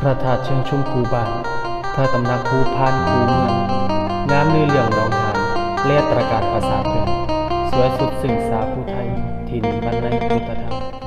พระธาตุเชิงชุมคูบานพระตำหนักภูพานคูเมืองงามลือเหลืองรองหานเลียตระการประสาทเมืองสวยสุดสิ่งสาผู้ไทย ถิ่นบรรในพุทธธรรม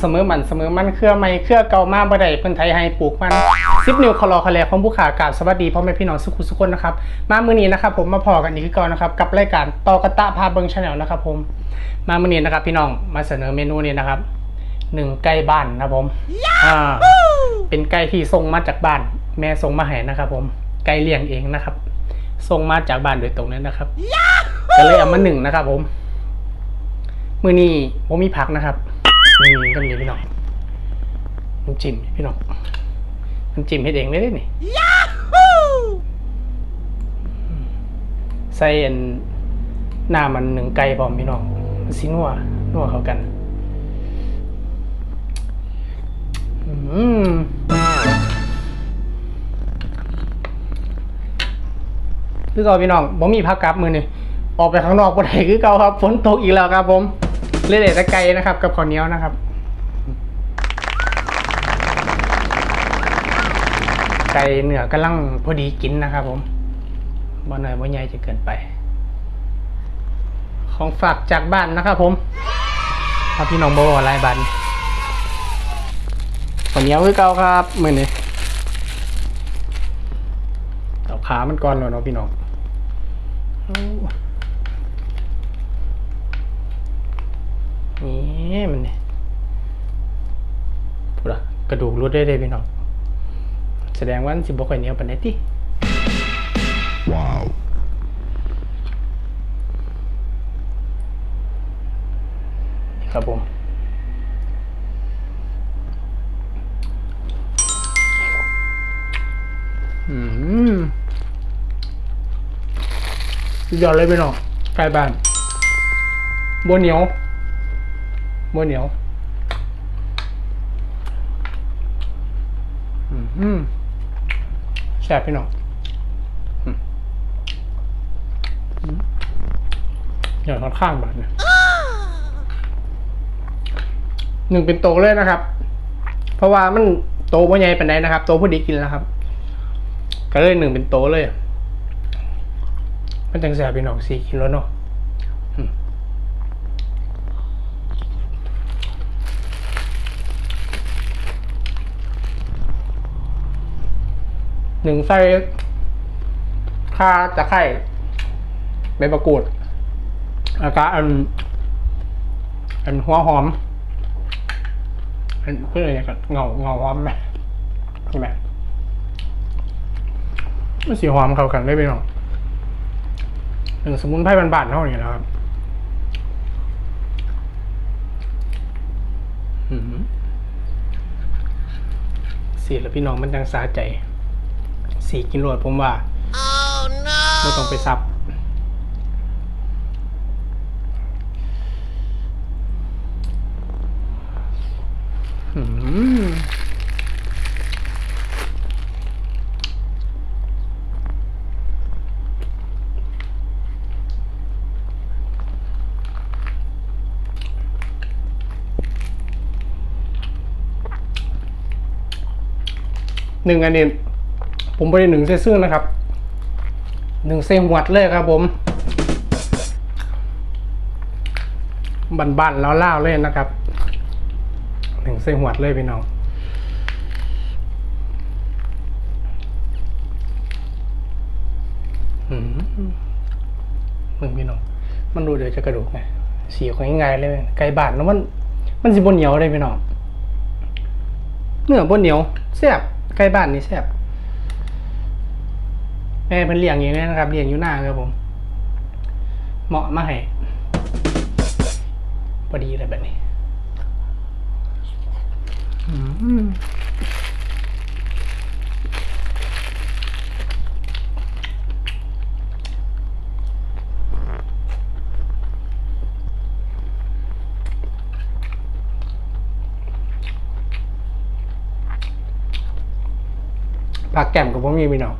เสมอมันเสมอมันเครือไม่เครือเก่ามาบ่ได้เพิ่นไทยให้ปลูกมันซิปนิวคลอคาแลของผู้ขากราบสวัสดีพ่อแม่พี่น้องสุขุสุขคนนะครับมามื้อนี้นะครับผมมาพอกันอีกคือเก่อนนะครับกับรายการตอกะตะพาเบิงชาแนลนะครับผมมามื้อนี้นะครับพี่น้องมาเสนอเมนูนี้นะครับหนึ่งไก่บ้านนะผมอ่าเป็นไก่ที่ส่งมาจากบ้าน แม่ส่งมาให้นะครับผมไก่เลี้ยงเองนะครับส่งมาจากบ้านโดยตรงนั้นนะครับก็เลยเอามาหนึ่งนะครับผม มือนี้ผมมีผักนะครับ นี่ก็มีพี่น้องน้ำจิ้มพี่น้องน้ำจิ้มเฮ็ดเองเลยเด้นี่ใส่อันหน้ามันหนึ่งไก่พร้อมพี่น้องสินัวนัวเข้ากันอืมคือเก่าพี่น้องบ่มีพักกลับมือนี่ออกไปข้างนอกบ่ได้คือเก่าครับฝนตกอีกแล้วครับผม เล่นแต่ไก่นะครับ กับข้าวเหนียวนะครับไก่เหนือกำลังพอดีกินนะครับ ผมบ่หน่อยบ่ใหญ่จะเกินไป ของฝากจากบ้านนะครับ ผมถ้าพี่น้องบ่ว่ลายบันข้าวเหนียวคือเก่าครับมือนี้เอาขามันก่อนเลยเนาะพี่น้องเอานี่มันนี่พูดอะ กระดูกรุดได้เลยพี่น้อง แสดงว่ามันสิบ่ค่อยเหนียวปานใดติ Wow. นี่ครับผมอืมสุดยอดเลยพี่น้องใกล้บ้านบัวเหนียวบัวเหนียว อืมแซ่บพี่น้องอย่าค่อนข้างบาดนี่ยหนึ่งเป็นโตเลยนะครับ เพราะว่ามันโตบ่ใหญ่ปานใดนะครับ โตพอดีกินแล้วครับ ก็เลยหนึ่งเป็นโตเลย มันจังแสบพี่น้องสี่กิโลเนาะ หนึ่งใส่ข่าตะไคร้ใบมะกรูดแล้วก็อัน อันหัวหอม อันเพื่ออะไรกันเงาเงาหอมไหมใช่ไหมมันสีหอมเข้ากันได้ไปหน่อยหนึ่งสมุนไพรบานๆเท่านี้แล้วครับอืมสีแล้วพี่น้องมันจังสาใจ สีกินรวดผมว่าไม่ต้องไปซับอืมหนึ่งอันนี้ ผมไปหนึ่งเสื้อนะครับหนึ่งเซหวัดเลยครับผมบันๆแล้วเล่าเลยนะครับหนึ่งเส้นหวัดเลยพี่น้องมึงพี่น้อง มันดูเดี๋ยวจะกระดูกไงสีของง่ายๆเลยไก่บาดแล้วมัน มันสิบนเหนียวเลยพี่น้องเนื้อบนเหนียวแซ่บไก่บ้านนี่แซ่บ แม่เป็นเลี้ยงอย่างนี้นะครับเลี้ยงอยู่หน้าครับผม เหมาะมาให้พอดีเลยแบบนี้ผักแก้มกับผมมีพี่น้อง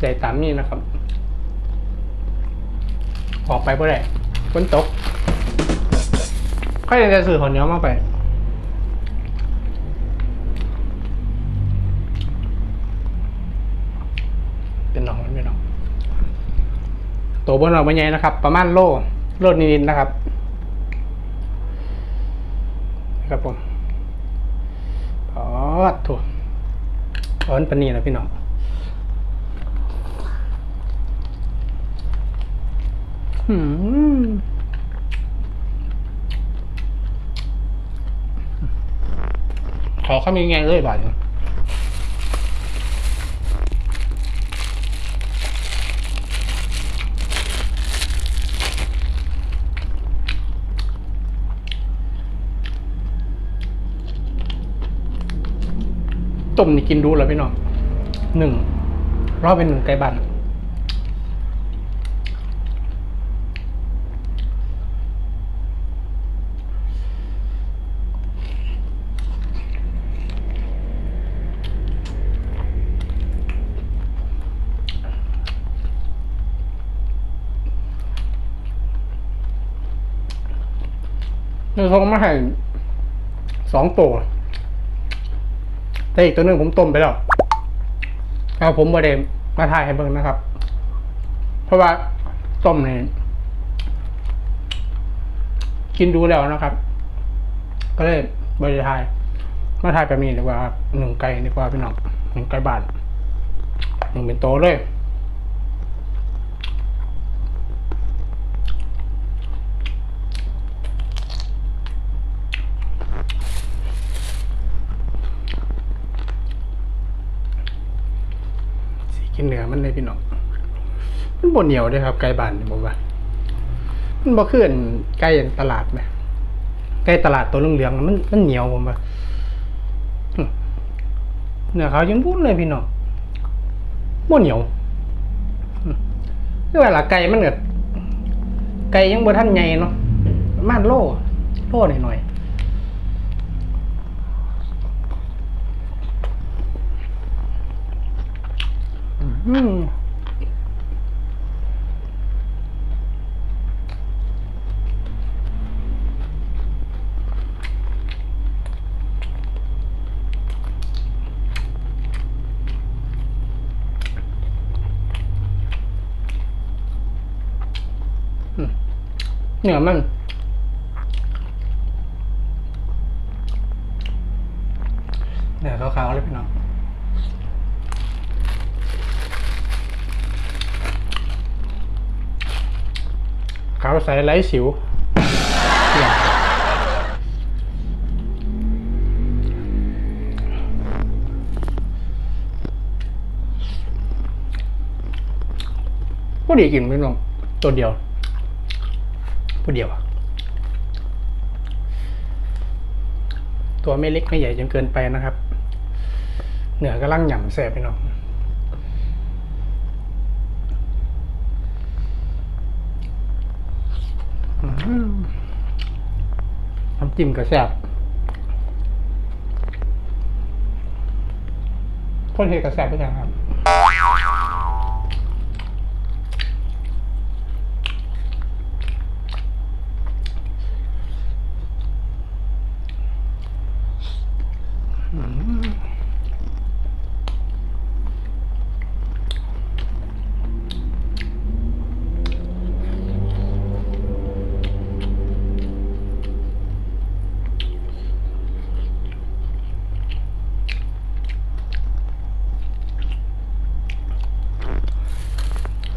ใจตามนี่นะครับ ออกไปเพื่อไรฝนตกค่อยจะสื่อของเนี้ยวมากไปเป็นหนองมันเป็นหนองตัวบนหนองเป็นไงนะครับ ประมาณโลโลนิดๆนะครับนะครับผมอ๋อถูกร้อนปนนีนะพี่น้องหืม ขอข้ามีไงเลยบ่ายต้มนี่กินดูแล้วพี่น้องหนึ่งรอบเป็นหนึ่งไก่บัน ทงมาให้สองตัว แต่อีกตัวหนึ่งผมต้มไปแล้วเอาผมบไดมมาถ่ายให้เบิ่งนะครับ เพราะว่าต้มเนี่ยกินดูแล้วนะครับ ก็เลยบริทาย มาถ่ายแบบนี้ดีกว่าครับหนึ่งไก่ดีกว่าพี่น้องหนึ่งไก่บาทหนึ่งเป็นโตเลย สี กินเนื้อมันเลยพี่น้องมันบนเหนียวด้วยครับ ไก่บานนี่ผมว่า มันบ่ขึ้นไก่อย่างตลาดไหมไก่ตลาดตัวเหลืองๆมันมันเหนียวผมว่าเนื้อเขายังบุ้นเลยพี่น้องบ่เหนียวอืมคือว่าละไก่มันก็ไก่ยังบ่ทันใหญ่เนาะประมาณโลโลหน่อยๆ อืมเหนือมันเหนือขาวๆเลยพี่น้องขาว ใสไร้สิวเนี่ยก็ดีกินพี่น้องตัวเดียวผู้เดียวอะตัวไม่เล็กไม่ใหญ่จนเกินไปนะครับ เหนือกำลังหย่ำแสบไปหน้องอื้อหือ น้ำจิ้มก็แซ่บคนเห็ดก็แซ่บไปอย่างครับ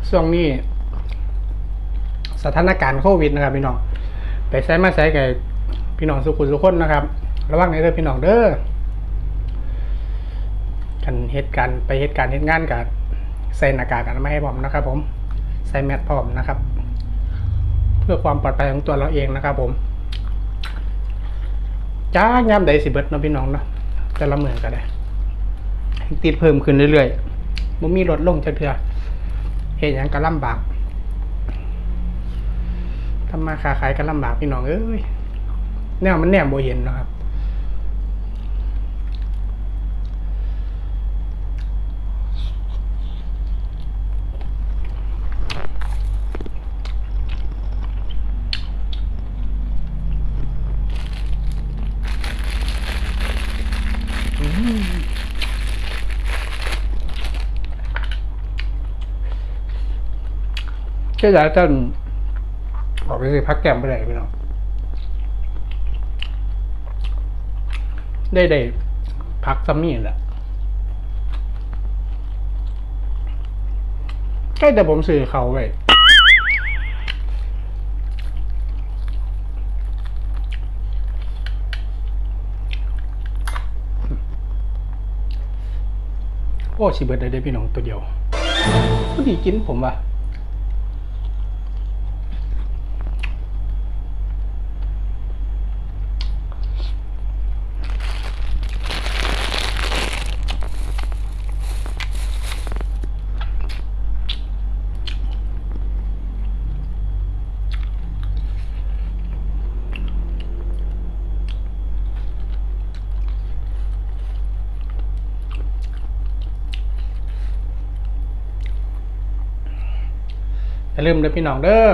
ช่วงนี้ สถานการณ์โควิดนะครับพี่น้องไปใช้มาใช้กับพี่น้องสุขุมสุขคนนะครับ ระวังในเด้องพี่น้องเด้อกันเหตุการณ์ไปเหตุการณ์เหตุงานกับใส่หน้ากากอนามัยให้ผมนะครับ ผมใส่แมสพร้อมนะครับ เพื่อความปลอดภัยของตัวเราเองนะครับ ผมจ้ายามใดสิเบิดนะพี่น้องนะแต่ละเมืองก็ได้ ติดเพิ่มขึ้นเรื่อยๆมันมีลดลงจักเทื่อ เห็นอย่างก็ลำบากทำมาค้าขายก็ลำบากพี่น้องเอ้ยแนวมันแนวโบเห็นนะครับ เชื่อใจท่านออกไปสิพักแก้มไปไหนพี่น้องได้ได้พักซัมมี่แหละใกล้แต่ผมซื้อเขาไว้โอ้ชิเบิร์ดได้ได้พี่น้องตัวเดียวพอดีกินผมว่ะ อย่าลืมเด้อพี่น้องเด้อ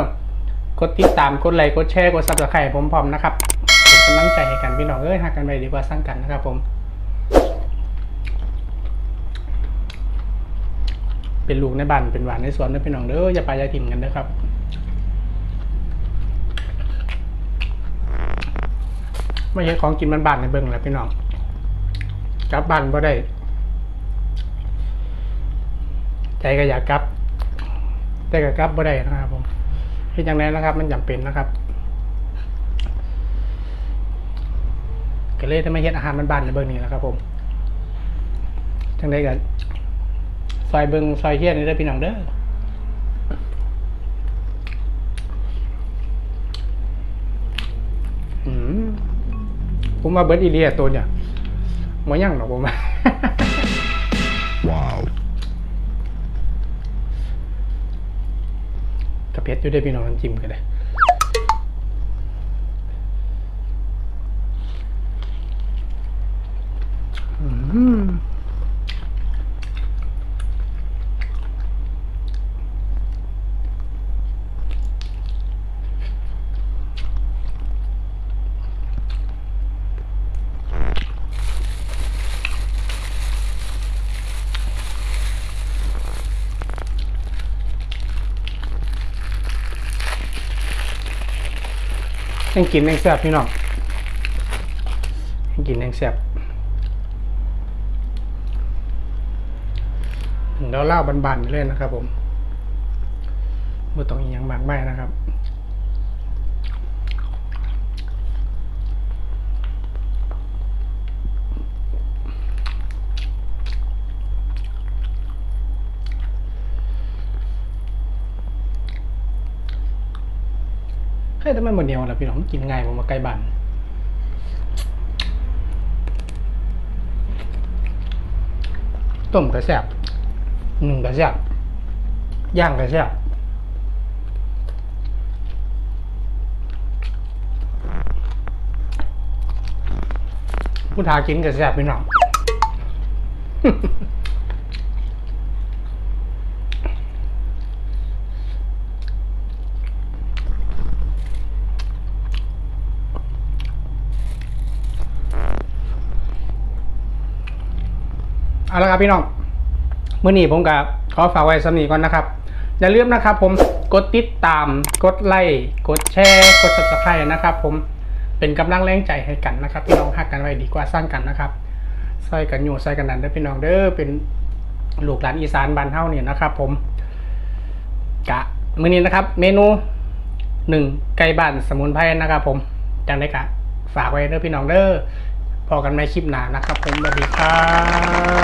กดติดตามกดไลค์กดแชร์กดซับสไครต์ผมพร้อมนะครับกำลังใจให้กันพี่น้องเอ้ยหักกันไปดีกว่าสร้างกันนะครับผม เป็นลูกในบ้านเป็นหวานในสวนเด้อพี่น้องเด้ออย่าไปยาถิ่มกันนะครับไม่ใช่ของกินมันบานในเบิ่งแหล้วพี่น้องกลับบ้านบ่ได้ ใจก็อยากกลับ แต่ก็กลับบ่ได้นะครับผมเป็นอย่างไรนะครับ มันจำเป็นนะครับก็เลยได้มเฮ็ดอาหารมันบานในเบิ่งนี้แล้วครับ ผมจังได้กันซอยเบิ่งซอยเฮียนี่ได้พี่น้องเด้ออืมผมว่าเบิร์ดอีเลียตัวเนี่ยหมอยังหรอกผมว่า Wow. กระ เพชรอยู่ได้พี่น้องน้ำจิ้มกันเลยอืม ยังกินยังแซ่บพี่น้องยังกินยังแซ่บแล้วเล่าบานๆเลยนะครับผมไม่ต้องอีกอย่างมากไม่นะครับ ฮ้ยแต่มันหมดเดียวแล้วพี่น้องกินง่ายผมมาใกลบ้านต้มกระแซบหนึ่งกระแซบย่างกระแซบผู้ทากินกระแซบพี่น้อง เอาละครับพี่น้องเมื่อนี้ผมกับขอฝากไว้สำนีก่อนนะครับ อย่าลืมนะครับผมกดติดตาม กดไลค์กดแชร์ กด subscribe นะครับ ผมเป็นกำลังแรงใจให้กันนะครับ พี่น้องหักกันไว้ดีกว่าสร้างกันนะครับซอยกันอยู่ซอยกันนั้นเด้อพี่น้องเด้อเป็นลูกหลานอีสานบ้านเฮาเนี่ยนะครับ ผมกะมื้อนี้นะครับ เมนูหนึ่งไก่บ้านสมุนไพรนะครับ ผมจังได้กะฝากไว้เด้อพี่น้องเด้อพอกันในคลิปหน้านะครับ ผมสวัสดีครับ